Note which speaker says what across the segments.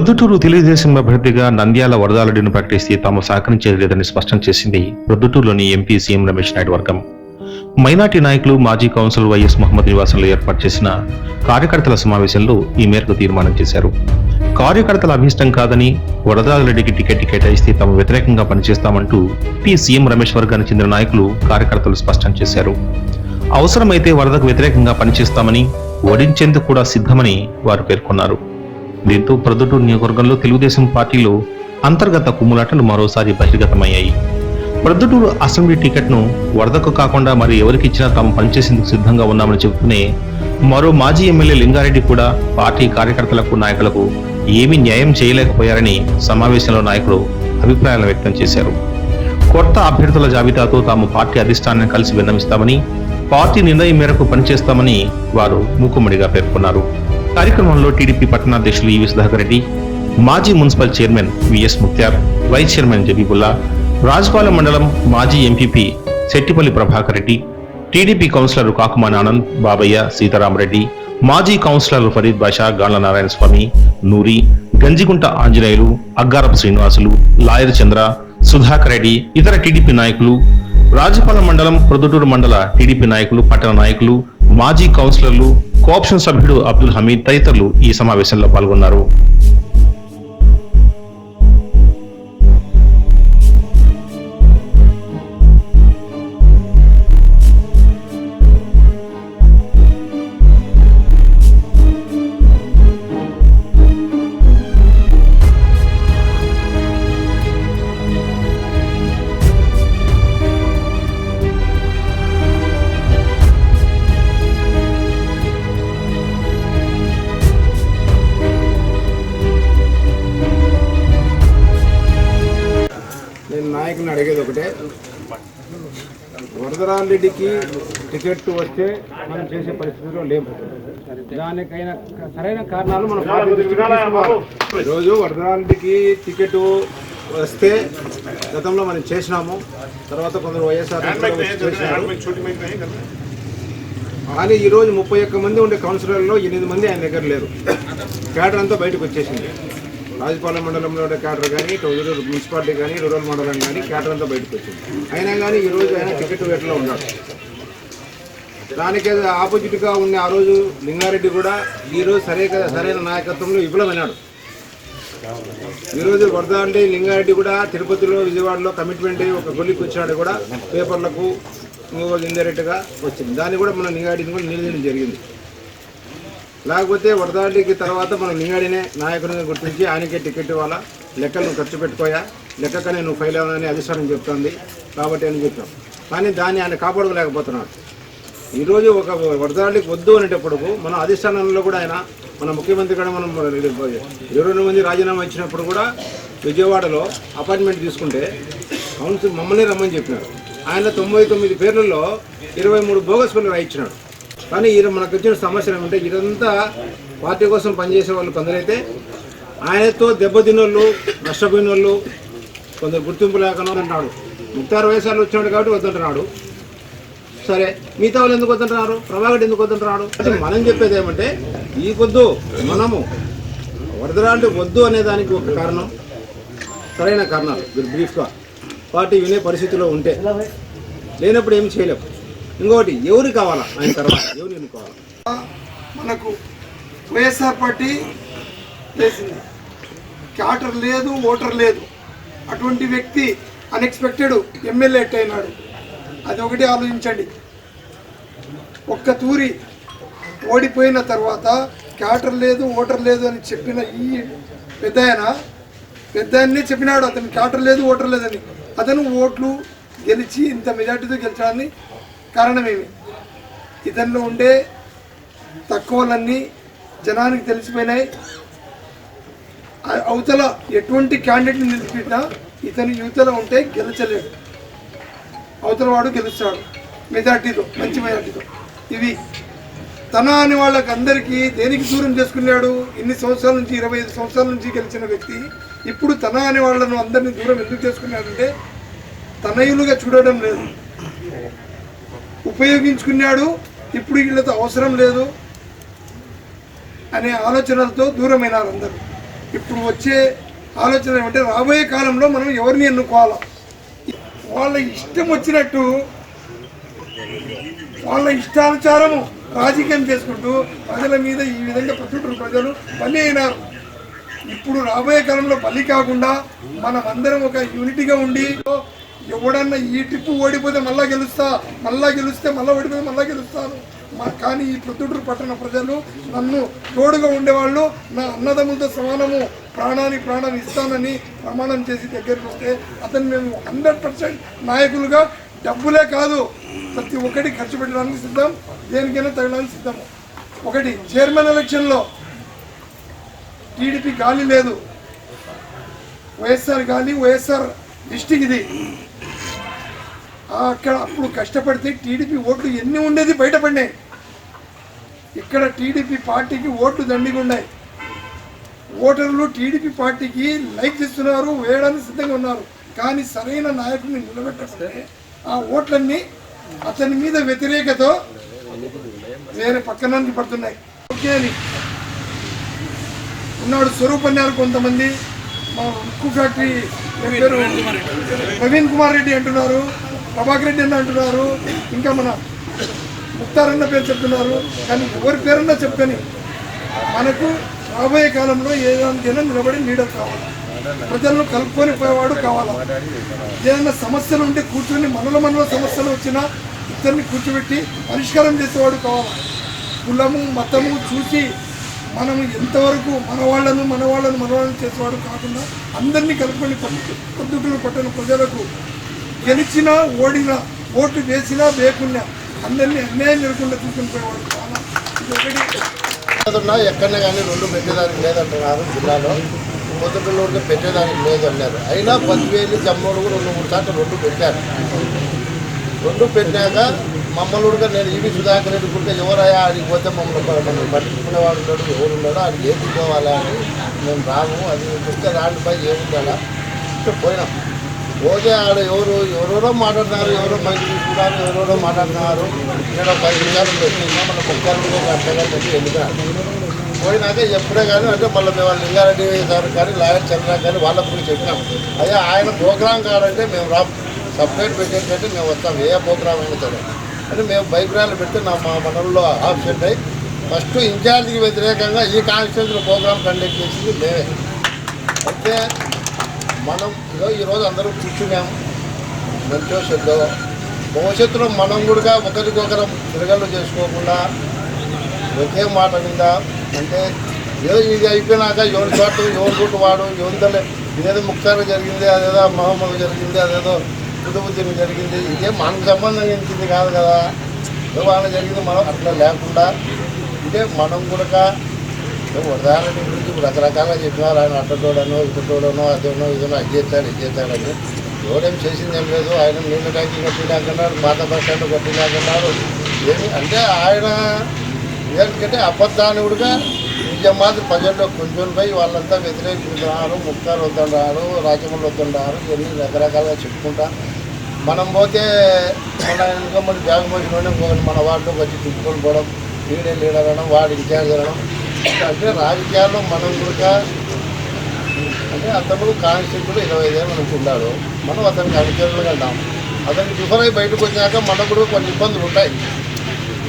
Speaker 1: ప్రొద్దుటూరు తెలుగుదేశం అభ్యర్థిగా నంద్యాల వరదాలడిని ప్రకటిస్తే తాము సహకరించేది లేదని స్పష్టం చేసింది ప్రొద్దుటూరులోని ఎంపీ సీఎం రమేష్ నాయుడు వర్గం. మైనార్టీ నాయకులు మాజీ కౌన్సిలర్ వైఎస్ మహమ్మద్ నివాసంలో ఏర్పాటు చేసిన కార్యకర్తల సమావేశంలో ఈ మేరకు తీర్మానం చేశారు. కార్యకర్తల అభిష్టం కాదని వరదాలరెడ్డికి టికెట్ కేటాయిస్తే తాము వ్యతిరేకంగా పనిచేస్తామంటూ పి సీఎం రమేష్ వర్గానికి చెందిన నాయకులు కార్యకర్తలు స్పష్టం చేశారు. అవసరమైతే వరదకు వ్యతిరేకంగా పనిచేస్తామని వడించేందుకు కూడా సిద్ధమని వారు పేర్కొన్నారు. దీంతో ప్రొద్దుటూరు నియోజకవర్గంలో తెలుగుదేశం పార్టీలో అంతర్గత కుమ్ములాటలు మరోసారి బహిర్గతమయ్యాయి. ప్రొద్దుటూరు అసెంబ్లీ టికెట్ను వరదకు కాకుండా మరి ఎవరికి ఇచ్చినా తాము పనిచేసేందుకు సిద్ధంగా ఉన్నామని చెబుతూనే మరో మాజీ ఎమ్మెల్యే లింగారెడ్డి కూడా పార్టీ కార్యకర్తలకు నాయకులకు ఏమీ న్యాయం చేయలేకపోయారని సమావేశంలో నాయకులు అభిప్రాయాలు వ్యక్తం చేశారు. కొత్త అభ్యర్థుల జాబితాతో తాము పార్టీ అధిష్టానాన్ని కలిసి విన్నవిస్తామని పార్టీ నిర్ణయం మేరకు పనిచేస్తామని వారు మూకుమ్మడిగా పేర్కొన్నారు. కార్యక్రమంలో టీడీపీ పట్టణాధ్యక్షులు ఈవి సుధాకర్ రెడ్డి మాజీ municipal chairman VS Mukhtyar vice chairman Jabibulla Rajapalem మండలం మాజీ MPP Settipalli Prabhakar Reddy TDP councillor Kakuman Anand Babayya Sitaramareddy మాజీ కౌన్సిలర్ ఫరీద్ బాషా గాండ్ల నారాయణ స్వామి నూరి గంజిగుంట ఆంజనేయులు అగ్గారపు శ్రీనివాసులు లాయర్ చంద్ర సుధాకర్ రెడ్డి ఇతర టీడీపీ నాయకులు రాజపాలెం మండలం ప్రొద్దుటూరు మండల టీడీపీ నాయకులు పట్టణ నాయకులు మాజీ కౌన్సిలర్లు కోఆప్షన్ సభ్యుడు అబ్దుల్ హమీద్ తదితరులు ఈ సమావేశంలో పాల్గొన్నారు.
Speaker 2: వరదరారెడ్డికి టికెట్ వస్తే మనం చేసే పరిస్థితిలో లేము. దానికైనా సరైన కారణాలు మనం. ఈరోజు వరదరారెడ్డికి టికెట్ వస్తే గతంలో మనం చేసినాము. తర్వాత కొందరు వైఎస్ఆర్ చేసినారు. కానీ ఈరోజు ముప్పై ఒక్క మంది ఉండే కౌన్సిలర్లో ఎనిమిది మంది ఆయన దగ్గర లేరు. క్యాడర్ అంతా బయటకు వచ్చేసింది. రాజపాలెం మండలంలో ఉండే క్యాడర్ కానీ టౌన్ మున్సిపాలిటీ కానీ రూరల్ మండలం కానీ క్యాడర్ అంతా బయటకు వచ్చింది. అయినా కానీ ఈరోజు ఆయన టికెట్ వేటలో ఉన్నాడు. దానికి ఆపోజిట్గా ఉన్న ఆ రోజు లింగారెడ్డి కూడా ఈరోజు సరే సరైన నాయకత్వంలో విఫలమైనాడు ఈరోజు వరదా అంటే లింగారెడ్డి కూడా తిరుపతిలో విజయవాడలో కమిట్మెంట్ ఒక గొల్లికి వచ్చాడు కూడా పేపర్లకు ఇండైరెక్ట్గా వచ్చింది. దాన్ని కూడా మన లింగారెడ్డిని కూడా నిలదీయడం జరిగింది. లేకపోతే వరదాడికి తర్వాత మనం లింగాడినే నాయకుడిని గుర్తించి ఆయనకే టికెట్ ఇవ్వాలా? లెక్కలు నువ్వు ఖర్చు పెట్టుకోయా? లెక్కకనే నువ్వు ఫెయిల్ అవ్వాలని అధిష్టానం చెప్తుంది. కాబట్టి అని చెప్పాం. కానీ దాన్ని ఆయన కాపాడుకోలేకపోతున్నాడు. ఈరోజు ఒక వరదాడికి వద్దు అనేటప్పుడు మన అధిష్టానంలో కూడా ఆయన మన ముఖ్యమంత్రి కూడా మనం ఇరవై రెండు మంది రాజీనామా ఇచ్చినప్పుడు కూడా విజయవాడలో అపాయింట్మెంట్ తీసుకుంటే కౌన్సిల్ మమ్మల్ని రమ్మని చెప్పినాడు ఆయన తొంభై తొమ్మిది పేర్లలో ఇరవై మూడు బోగస్ పేర్లు రాయించినాడు కానీ ఈయన మనకు వచ్చిన సమస్య ఏమంటే ఇదంతా పార్టీ కోసం పనిచేసే వాళ్ళు కొందరైతే ఆయనతో దెబ్బతిన్న వాళ్ళు నష్టపోయిన వాళ్ళు కొందరు గుర్తింపు లేకుండా అంటున్నాడు ముక్తారు వయసాలు వచ్చాడు కాబట్టి వద్దంటున్నాడు. సరే మిగతా వాళ్ళు ఎందుకు వద్దంటున్నారు? ప్రభాకర్ ఎందుకు వద్దంటున్నాడు? అంటే మనం చెప్పేది ఏమంటే ఈ కొద్దు మనము వరదరాంటి వద్దు అనే దానికి ఒక కారణం సరైన కారణాలు మీరు బ్రీఫ్గా పార్టీ వినే పరిస్థితిలో ఉంటే. లేనప్పుడు ఏం చేయలేము ఇంకోటి ఎవరు కావాలా? ఆయన తర్వాత ఎవరు ఎన్నుకోవాలా?
Speaker 3: మనకు వైఎస్ఆర్ పార్టీ వేసింది. క్యాటర్ లేదు ఓటర్ లేదు. అటువంటి వ్యక్తి అన్ఎక్స్పెక్టెడ్ ఎమ్మెల్యే అయినాడు. అది ఒకటి ఆలోచించండి. ఒక్క తూరి ఓడిపోయిన తర్వాత క్యాటర్ లేదు ఓటర్ లేదు అని చెప్పిన ఈ పెద్ద ఆయన పెద్ద ఆయన్నే చెప్పినాడు అతను. క్యాటర్ లేదు ఓటర్ లేదని. అతను ఓట్లు గెలిచి ఇంత మెజార్టీతో గెలిచాడని కారణమేమి? ఇతనిలో ఉండే తక్కువలన్నీ జనానికి తెలిసిపోయినాయి. అవతల ఎటువంటి క్యాండిడేట్ని నిలిపినా ఇతను యువతలో ఉంటే గెలచలేడు. అవతల వాడు గెలుస్తాడు. మెజార్టీతో మంచి మెజార్టీతో. ఇవి తన అని వాళ్ళకందరికీ దేనికి దూరం చేసుకున్నాడు? ఇన్ని సంవత్సరాల నుంచి ఇరవై ఐదు సంవత్సరాల నుంచి గెలిచిన వ్యక్తి ఇప్పుడు తన అని వాళ్ళను అందరినీ దూరం ఎందుకు చేసుకున్నాడంటే తనయులుగా చూడడం లేదు. ఉపయోగించుకున్నాడు ఇప్పుడు వీళ్ళతో అవసరం లేదు అనే ఆలోచనలతో దూరమైనారు అందరూ. ఇప్పుడు వచ్చే ఆలోచన ఏమంటే రాబోయే కాలంలో మనం ఎవరిని ఎన్నుకోవాలా. వాళ్ళ ఇష్టం వచ్చినట్టు వాళ్ళ ఇష్టానుసారము రాజకీయం చేసుకుంటూ ప్రజల మీద ఈ విధంగా ప్రస్తుతం ప్రజలు బలి అయినారు. ఇప్పుడు రాబోయే కాలంలో బలి కాకుండా మనం అందరం ఒక యూనిటీగా ఉండి ఎవడన్నా ఈ ట్రిప్ ఓడిపోతే మళ్ళా గెలుస్తా మళ్ళా గెలిస్తే మళ్ళా ఓడిపోతే మళ్ళా గెలుస్తాను. మా కానీ ఈ ప్రొద్దుటూరు పట్టణ ప్రజలు నన్ను తోడుగా ఉండేవాళ్ళు నా అన్నదమ్ములతో సమానము ప్రాణాన్ని ప్రాణం ఇస్తానని ప్రమాణం చేసి దగ్గరికి వస్తే అతను మేము హండ్రెడ్ పర్సెంట్ నాయకులుగా డబ్బులే కాదు ప్రతి ఒక్కటి ఖర్చు పెట్టడానికి సిద్ధం దేనికైనా తగ్గడానికి సిద్ధము ఒకటి చైర్మన్ ఎలక్షన్లో టీడీపీ గాలి లేదు. వైఎస్ఆర్ గాలి వైఎస్ఆర్ డిస్టిక్ ఇది అక్కడ అప్పుడు కష్టపడితే టీడీపీ ఓట్లు ఎన్ని ఉండేది బయటపడినాయి. ఇక్కడ టీడీపీ పార్టీకి ఓట్లు దండిగా ఉన్నాయి ఓటర్లు టీడీపీ పార్టీకి లైక్ చేస్తున్నారు వేయడానికి సిద్ధంగా ఉన్నారు. కానీ సరైన నాయకుడిని నిలబెట్టకుంటే ఆ ఓట్లన్నీ అతని మీద వ్యతిరేకతో వేరే పక్కన పడుతున్నాయి. ఓకే అని. ఉన్నాడు స్వరూప్ అన్నారు కొంతమంది. మా ఉక్కు ఫ్యాక్టరీ పేరు ప్రవీణ్ కుమార్ రెడ్డి. అంటున్నారు ప్రభాకర్ రెడ్డి అన్న అంటున్నారు ఇంకా మన ముక్తార్ అన్న పేరు చెప్తున్నారు కానీ ఎవరి పేరన్నా చెప్పుకొని మనకు రాబోయే కాలంలో ఏదైనా నిలబడి లీడర్ కావాలి. ప్రజలను కలుపుకొని పోయేవాడు కావాలా? ఏదైనా సమస్యలు ఉంటే కూర్చొని మనలో మనలో సమస్యలు వచ్చినా ఇద్దరిని కూర్చోబెట్టి పరిష్కారం చేసేవాడు కావాలా? కులము మతము చూసి మనము ఎంతవరకు మన వాళ్ళను మన వాళ్ళను మన వాళ్ళని చేసేవాడు కాకుండా అందరినీ కలుపుకొని పొద్దుటూరు పట్టణ ప్రజలకు గెలిచినా ఓడినా ఓటు వేసినా వేకున్నా అందరినీ అన్యాయం జరగకుండా తీసుకుని పోయేవాడు చాలా. ఇది ఒకటి.
Speaker 4: ఎక్కడనే కానీ రెండు పెట్టేదానికి లేదంటున్నారు జిల్లాలో. పొద్దుటూరులో పెట్టేదానికి లేదు అన్నారు అయినా పదివేలు జమ్మూడు కూడా రెండు మూడు సార్లు రెండు పెట్టారు. రెండు పెట్టాక మమ్మల్ని కూడా నేను ఈవి సుధాకర్ రెడ్డి కూడా ఎవరయ్యా? ఆడికి పోతే మమ్మల్ని ప- మమ్మల్ని పట్టించుకునేవాడు ఉన్నాడు ఎవరు ఉన్నాడో ఆడికి ఏం అని మేము రాము అది చెప్తే రాండిపై ఏముండాలా? అంటే పోయినాం. పోతే ఆడ ఎవరు ఎవరెవరో మాట్లాడుతున్నారు ఎవరో మైకి తీసుకున్నారు ఎవరెవరో మాట్లాడుతున్నారు. నేను పది నిమిషాలు పెట్టినా మన కుక్కలు అర్థంగా పెట్టి వెళ్ళిపోయాను పోయినాక ఎప్పుడే కానీ అంటే మళ్ళీ మేము వాళ్ళ లింగారెడ్డి గారు కానీ లాయర్ చంద్ర కానీ వాళ్ళకు కూడా చెప్పినాం. అదే ఆయన ప్రోగ్రాం కాడంటే మేము రా సపరేట్ పెట్టేటంటే మేము వస్తాం. ఏ ప్రోగ్రామ్ అయినా సరే. అని మేము బైక్ ర్యాలీ పెడితే నా మా మనల్లో ఆబ్సెంట్ అయ్యి ఫస్ట్ ఇన్ఛార్జికి వ్యతిరేకంగా ఈ కాన్స్టిట్యూషన్ ప్రోగ్రామ్ కండక్ట్ చేసింది మేమే. అయితే మనం ఈరోజు అందరూ కూర్చున్నాము మంచో చెడ్డో భవిష్యత్తులో మనం కూడా ఒకరికొకరం తిరగలు చేసుకోకుండా ఒకే మాట మీద అంటే ఏదో ఇది అయిపోయినాక ఎవరి చోట ఎవరి చోటు వాడు ఎవరిదలే ఇదేదో ముక్తారు జరిగింది అదేదో మహమ్మద్ జరిగింది అదేదో కుతుబుద్దీన్ జరిగింది. ఇదే మనకు సంబంధించింది కాదు కదా. ఏదో వాళ్ళ జరిగింది మనం అట్లా లేకుండా ఇదే మనం కూడా ఉదాహరణ గురించి ఇప్పుడు రకరకాలుగా చెప్పినారు. ఆయన అట్టటోడనో ఇటటోడనో అదేనో ఇదేనో అది చేస్తాడు ఇది చేస్తాడని ఎవరేం చేసింది ఏం లేదు. ఆయన నీళ్ళ ట్యాంకీ కట్టినాకన్నాడు పాత బస్ స్టాండ్ కట్టినాకన్నాడు ఏమి అంటే ఆయన ఏంటంటే అబద్ధానుడుగా నిజం మాత్రం ప్రజల్లో కొంచెం పోయి వాళ్ళంతా వ్యతిరేకిస్తున్నారు ముక్తారు వద్దంటారు రాజమౌళి వద్దంటారు ఇవన్నీ రకరకాలుగా చెప్పుకుంటా మనం పోతే మన ఇంకొకటి బ్యాగ్ మోసిన మన వాటిలో వచ్చి తిప్పుకొని పోవడం వీడే లీడర్ అనడం వాడు ఇన్ఛార్జ్ అనడం అంటే రాజకీయాల్లో మనం కూడా అంటే అతను కాన్స్టిట్యూట్ ఇరవై ఐదేళ్ళు మనకు ఉన్నాడు. మనం అతనికి అనుచరులు ఉన్నాం అతనికి ప్రిఫర్ అయి బయటకు వచ్చాక మనకు కూడా కొన్ని ఇబ్బందులు ఉంటాయి.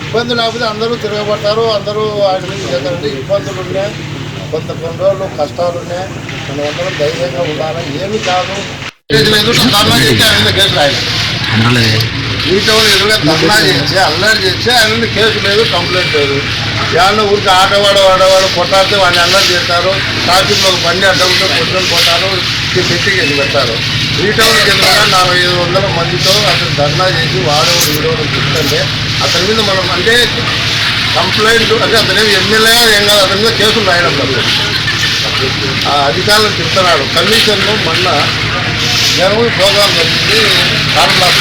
Speaker 4: ఇబ్బంది లేకపోతే అందరూ తిరగబడతారు అందరూ ఆయన నుంచి చేస్తారంటే ఇబ్బందులు ఉన్నాయి కొంత కొన్ని రోజులు కష్టాలు ఉన్నాయి మనం అందరం ధైర్యంగా ఉండాలి. ఏమి కాదు. ధర్నా చేసి ఆయన మీద కేసు రాయాలి మీతో ఎదురుగా ధర్నా చేసి అల్లరి చేసి ఆయన మీద కేసు లేదు కంప్లైంట్ లేదు. ఏమన్నా ఊరికి ఆటవాడు ఆడవాడు కొట్టాడితే వాడిని అల్లరి చేస్తారు ట్రాఫిక్లో బండి అడ్డకుంటే పొద్దున పోతారు పెట్టి కేసు పెడతారు? రీటౌన్ ఎదురుగా నలభై ఐదు వందల మందితో అతను ధర్నా చేసి వాడు వీడో చెప్తుంటే అతని మీద మనం అంటే కంప్లైంట్ అంటే అతనే ఎమ్మెల్యే ఏం కాదు అతని మీద కేసులు రాయడం లేదు ఆ అధికారులను చెప్తున్నాడు కమిషన్లో మొన్న జనవరి ప్రోగ్రామ్ జరిగింది కారణాలు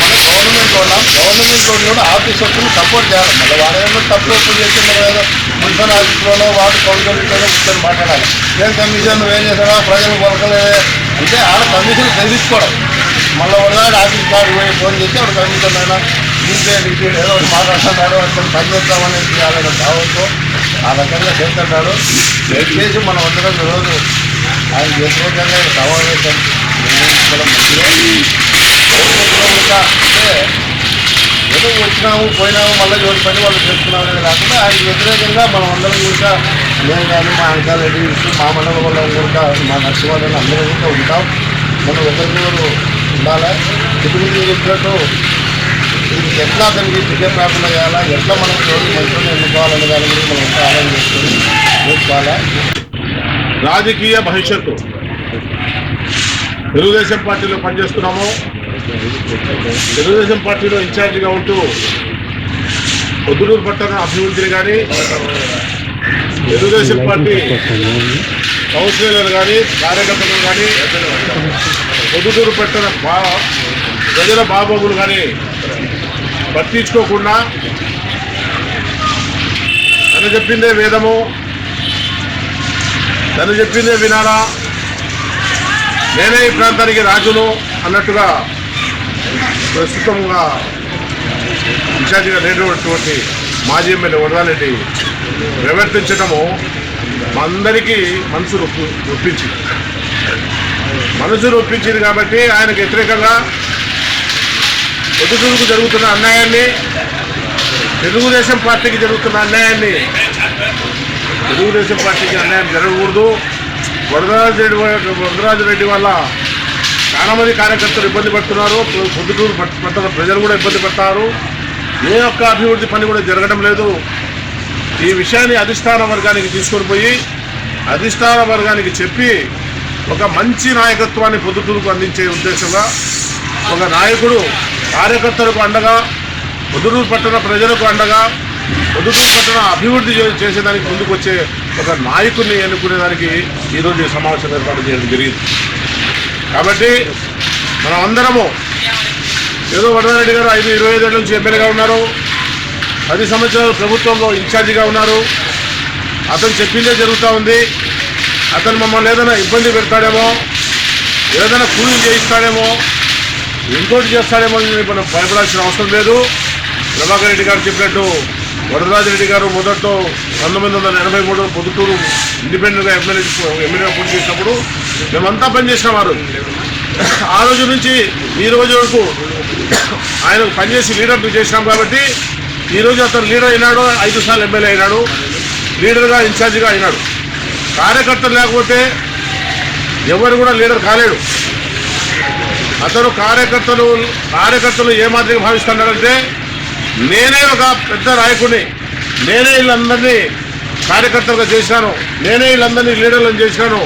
Speaker 4: మన గవర్నమెంట్ ఉన్నాం గవర్నమెంట్లో కూడా ఆఫీసర్స్ని సపోర్ట్ చేయాలి. మళ్ళీ వాడు ఏమన్నా తప్పు ఎప్పుడు చేసి కదా మున్సిపల్ ఆఫీసులోనో వాటర్ కౌన్సిల్లోనో కూర్చొని మాట్లాడాలి. ఏం కమిషన్ ఏం చేశారా ప్రజలు కొలకలేదే అంటే ఆడ కమిషన్ తెలుసుకోవడం మళ్ళీ ఒకనాడు ఆఫీస్ కార్డు పోయి ఫోన్ చేసి ఒక కమిషన్ అయినా ఇంకే ఇంకే ఏదో ఒకటి మాట్లాడుతున్నాడు అతను పని చేద్దామని చేయాలనే కావచ్చు ఆ రకంగా చేస్తున్నాడు దయచేసి మనం అందరం ఈరోజు ఆయన వ్యతిరేకంగా సమావేశం నిర్వహించుకోవడం ఇంకా అంటే ఏదో వచ్చినాము పోయినాము మళ్ళీ ఎవరి పని వాళ్ళు చేసుకున్నాం అనేది కాకుండా ఆయనకు వ్యతిరేకంగా మనం అందరం కూడా నేను కానీ మా అంకాల్ రెడ్డి మా మండలం వల్ల కూడా మా నష్టం వాళ్ళని అందరం కూడా ఉంటాం మనం ఒకరికొకరు ఉండాలి ఇప్పుడు చెప్పినట్టు ఇది ఎట్లా దానికి టికెట్ రాకుండా చేయాలా ఎట్లా మనం రోజు మంచిగా ఎన్నుకోవాలనే దాని గురించి మనం ఎంత ఆలోచన చేసుకొని చూసుకోవాలా
Speaker 5: రాజకీయ భవిష్యత్తు తెలుగుదేశం పార్టీలో పనిచేస్తున్నాము. తెలుగుదేశం పార్టీలో ఇన్ఛార్జిగా ఉంటూ పొద్దుటూరు పట్టణ అభివృద్ధిని కానీ తెలుగుదేశం పార్టీ కౌన్సిలర్లు కానీ కార్యకర్తలు కానీ పొద్దుటూరు పట్టణ బా ప్రజల బాబోగులు కానీ పట్టించుకోకుండా అని చెప్పిందే వేదము. తను చెప్పిందే వినాలా? నేనే ఈ ప్రాంతానికి రాజును అన్నట్టుగా ప్రస్తుతంగా ఇన్ఛార్జిగా లేనటువంటి మాజీ ఎమ్మెల్యే వరదారెడ్డి ప్రవర్తించడము అందరికీ మనసు నొప్పి నొప్పించింది. మనసు నొప్పించింది కాబట్టి ఆయనకు వ్యతిరేకంగా పొద్దుటూరుకు జరుగుతున్న అన్యాయాన్ని తెలుగుదేశం పార్టీకి జరుగుతున్న అన్యాయాన్ని తెలుగుదేశం పార్టీకి అన్యాయం జరగకూడదు. వరదరాజు రెడ్డి వరదరాజు రెడ్డి వల్ల చాలా మంది కార్యకర్తలు ఇబ్బంది పడుతున్నారు. పొద్దుటూరు పెద్ద పట్టణ ప్రజలు కూడా ఇబ్బంది పడతారు. ఏ ఒక్క అభివృద్ధి పని కూడా జరగడం లేదు. ఈ విషయాన్ని అధిష్టాన వర్గానికి తీసుకొని పోయి అధిష్టాన వర్గానికి చెప్పి ఒక మంచి నాయకత్వాన్ని పొద్దుటూరుకు అందించే ఉద్దేశంగా ఒక నాయకుడు కార్యకర్తలకు అండగా పొద్దుటూరు పట్టణ ప్రజలకు అండగా పొద్దుటూరు పట్టణ అభివృద్ధి చేసేదానికి ముందుకు వచ్చే ఒక నాయకుడిని ఎన్నుకునేదానికి ఈరోజు సమావేశం ఏర్పాటు చేయడం జరిగింది. కాబట్టి మనం అందరము ఏదో వడదారెడ్డి గారు ఐదు ఇరవై ఐదేళ్ళ నుంచి ఎమ్మెల్యేగా ఉన్నారు. పది సంవత్సరాలు ప్రభుత్వంలో ఇన్ఛార్జిగా ఉన్నారు. అతను చెప్పిందే జరుగుతూ ఉంది. అతను మమ్మల్ని ఏదైనా ఇబ్బంది పెడతాడేమో ఏదైనా కూలీలు చేయిస్తాడేమో ఇంకోటి చేస్తాడేమో అని మనం భయపడాల్సిన అవసరం లేదు. ప్రభాకర్ రెడ్డి గారు చెప్పినట్టు వరదరాజు రెడ్డి గారు మొదట్లో పంతొమ్మిది వందల ఎనభై మూడు పొద్దుటూరు ఇండిపెండెంట్గా ఎమ్మెల్యే ఎమ్మెల్యేగా పోటీ చేసినప్పుడు మేమంతా పనిచేసిన వారు. ఆ రోజు నుంచి ఈ రోజు వరకు ఆయన పనిచేసి లీడర్ చేసినాం కాబట్టి ఈరోజు అతను లీడర్ అయినాడు ఐదు సార్లు ఎమ్మెల్యే అయినాడు లీడర్గా ఇన్ఛార్జిగా అయినాడు. కార్యకర్తలు లేకపోతే ఎవరు కూడా లీడర్ కాలేడు. అతను కార్యకర్తలు కార్యకర్తలు ఏ మాదిరిగా భావిస్తున్నాడంటే నేనే ఒక పెద్ద నాయకుడిని. నేనే వీళ్ళందరినీ కార్యకర్తలుగా చేశాను. నేనే వీళ్ళందరినీ లీడర్లను చేశాను.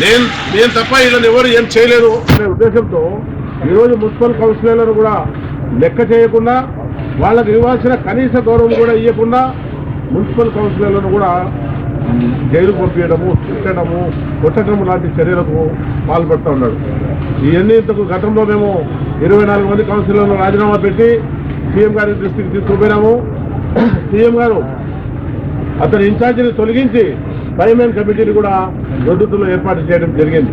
Speaker 5: నేను నేను తప్ప వీళ్ళని ఎవరు ఏం చేయలేదు అనే ఉద్దేశంతో ఈరోజు మున్సిపల్ కౌన్సిలర్లను కూడా లెక్క చేయకుండా వాళ్ళకి ఇవ్వాల్సిన కనీస గౌరవం కూడా ఇవ్వకుండా మున్సిపల్ కౌన్సిలర్లను కూడా జైలు పంపించడము తిట్టడము కొట్టడము లాంటి చర్యలకు పాల్పడుతూ ఉన్నాడు. ఇవన్నీ ఇంతకు గతంలో మేము ఇరవై నాలుగు మంది కౌన్సిలర్లు రాజీనామా పెట్టి సీఎం గారి దృష్టికి తీసుకుపోయినాము. సీఎం గారు అతని ఇన్ఛార్జిని తొలగించి పైమెన్ కమిటీని కూడా దొడ్డుతుల్లో ఏర్పాటు చేయడం జరిగింది.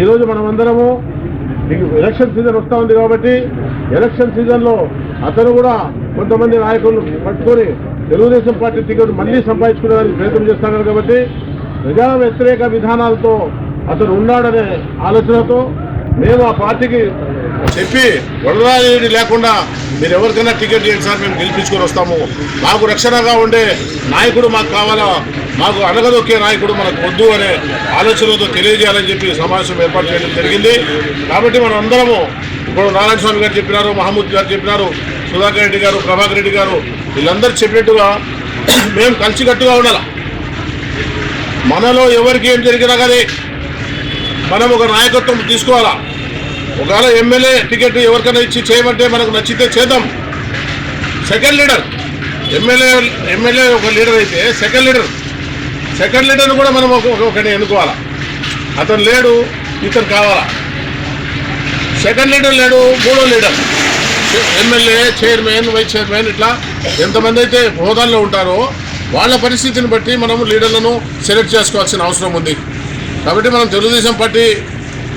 Speaker 5: ఈరోజు మనమందరము ఎలక్షన్ సీజన్ వస్తూ ఉంది కాబట్టి ఎలక్షన్ సీజన్లో అతను కూడా కొంతమంది నాయకులను పట్టుకొని తెలుగుదేశం పార్టీ టికెట్ మళ్ళీ సంపాదించుకునేదానికి ప్రయత్నం చేస్తున్నారు కాబట్టి ప్రజా వ్యతిరేక విధానాలతో అతను ఉన్నాడనే ఆలోచనతో మేము ఆ పార్టీకి చెప్పి వరదారెడ్డి లేకుండా మీరు ఎవరికైనా టికెట్ ఇవ్వండి సార్ మేము గెలిపించుకొని వస్తాము. మాకు రక్షణగా ఉండే నాయకుడు మాకు కావాలా? మాకు అడగదొక్కే నాయకుడు మనకు వద్దు అనే ఆలోచనతో తెలియజేయాలని చెప్పి సమావేశం ఏర్పాటు చేయడం జరిగింది. కాబట్టి మనం అందరము ఇప్పుడు నారాయణ స్వామి గారు చెప్పినారు మహమూద్ గారు చెప్పినారు సుధాకర్ రెడ్డి గారు ప్రభాకర్ రెడ్డి గారు వీళ్ళందరూ చెప్పినట్టుగా మేము కలిసికట్టుగా ఉండాలి? మనలో ఎవరికి ఏం జరిగినా కానీ మనం ఒక నాయకత్వం తీసుకోవాలా? ఒకవేళ ఎమ్మెల్యే టికెట్ ఎవరికైనా ఇచ్చి చేయమంటే మనకు నచ్చితే చేద్దాం. సెకండ్ లీడర్ ఎమ్మెల్యే ఎమ్మెల్యే ఒక లీడర్ అయితే సెకండ్ లీడర్ సెకండ్ లీడర్ని కూడా మనం ఒకటి ఎన్నుకోవాలా? అతను లేడు ఇతను కావాలా? సెకండ్ లీడర్ లేడు మూడో leader MLA chairman vice chairman ఇట్లా ఎంతమంది అయితే హోదాల్లో ఉంటారో వాళ్ళ పరిస్థితిని బట్టి మనము లీడర్లను సెలెక్ట్ చేసుకోవాల్సిన అవసరం ఉంది. కాబట్టి మనం తెలుగుదేశం పార్టీ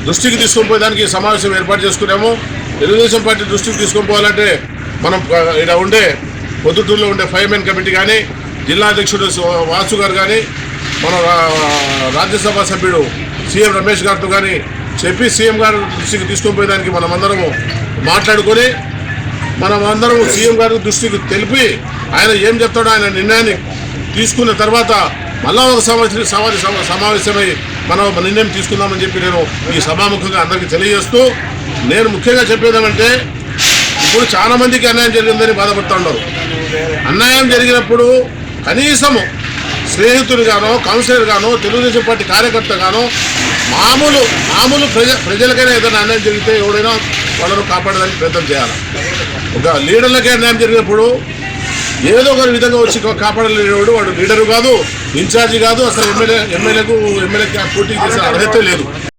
Speaker 5: దృష్టికి తీసుకొని పోయేదానికి సమావేశం ఏర్పాటు చేసుకున్నాము తెలుగుదేశం పార్టీ దృష్టికి తీసుకొని పోవాలంటే మనం ఇక్కడ ఉండే పొద్దుటూరులో ఉండే ఫైర్మెన్ కమిటీ కానీ జిల్లా అధ్యక్షుడు వాసు గారు కానీ మన రా- రాజ్యసభ సభ్యుడు సీఎం రమేష్ గారితో కానీ చెప్పి సీఎం గారు దృష్టికి తీసుకొని పోయేదానికి అందరము మాట్లాడుకొని మనం అందరం సీఎం గారి దృష్టికి తెలిపి ఆయన ఏం చెప్తాడో ఆయన నిర్ణయాన్ని తీసుకున్న తర్వాత మళ్ళా ఒక సంవత్సరం సమావేశ సమావేశమై మనం నిర్ణయం తీసుకుందామని చెప్పి నేను ఈ సభాముఖంగా అందరికీ తెలియజేస్తూ నేను ముఖ్యంగా చెప్పేదేమంటే ఇప్పుడు చాలా మందికి అన్యాయం జరిగిందని బాధపడుతూ ఉన్నారు. అన్యాయం జరిగినప్పుడు కనీసము స్నేహితుడిగానో కౌన్సిలర్ గానో తెలుగుదేశం పార్టీ కార్యకర్త గానో మామూలు మామూలు ప్రజ ప్రజలకైనా ఏదైనా అన్యాయం జరిగితే ఎవడైనా వాళ్ళను కాపాడడానికి ప్రయత్నం చేయాలి. ఒక లీడర్లకే అన్యాయం జరిగినప్పుడు ఏదో ఒక విధంగా వచ్చి కాపాడలేనివాడు వాడు లీడరు కాదు. ఇన్ఛార్జి కాదు అసలు ఎమ్మెల్యే ఎమ్మెల్యేకు ఎమ్మెల్యేకి పోటీ చేసే అర్హత లేదు.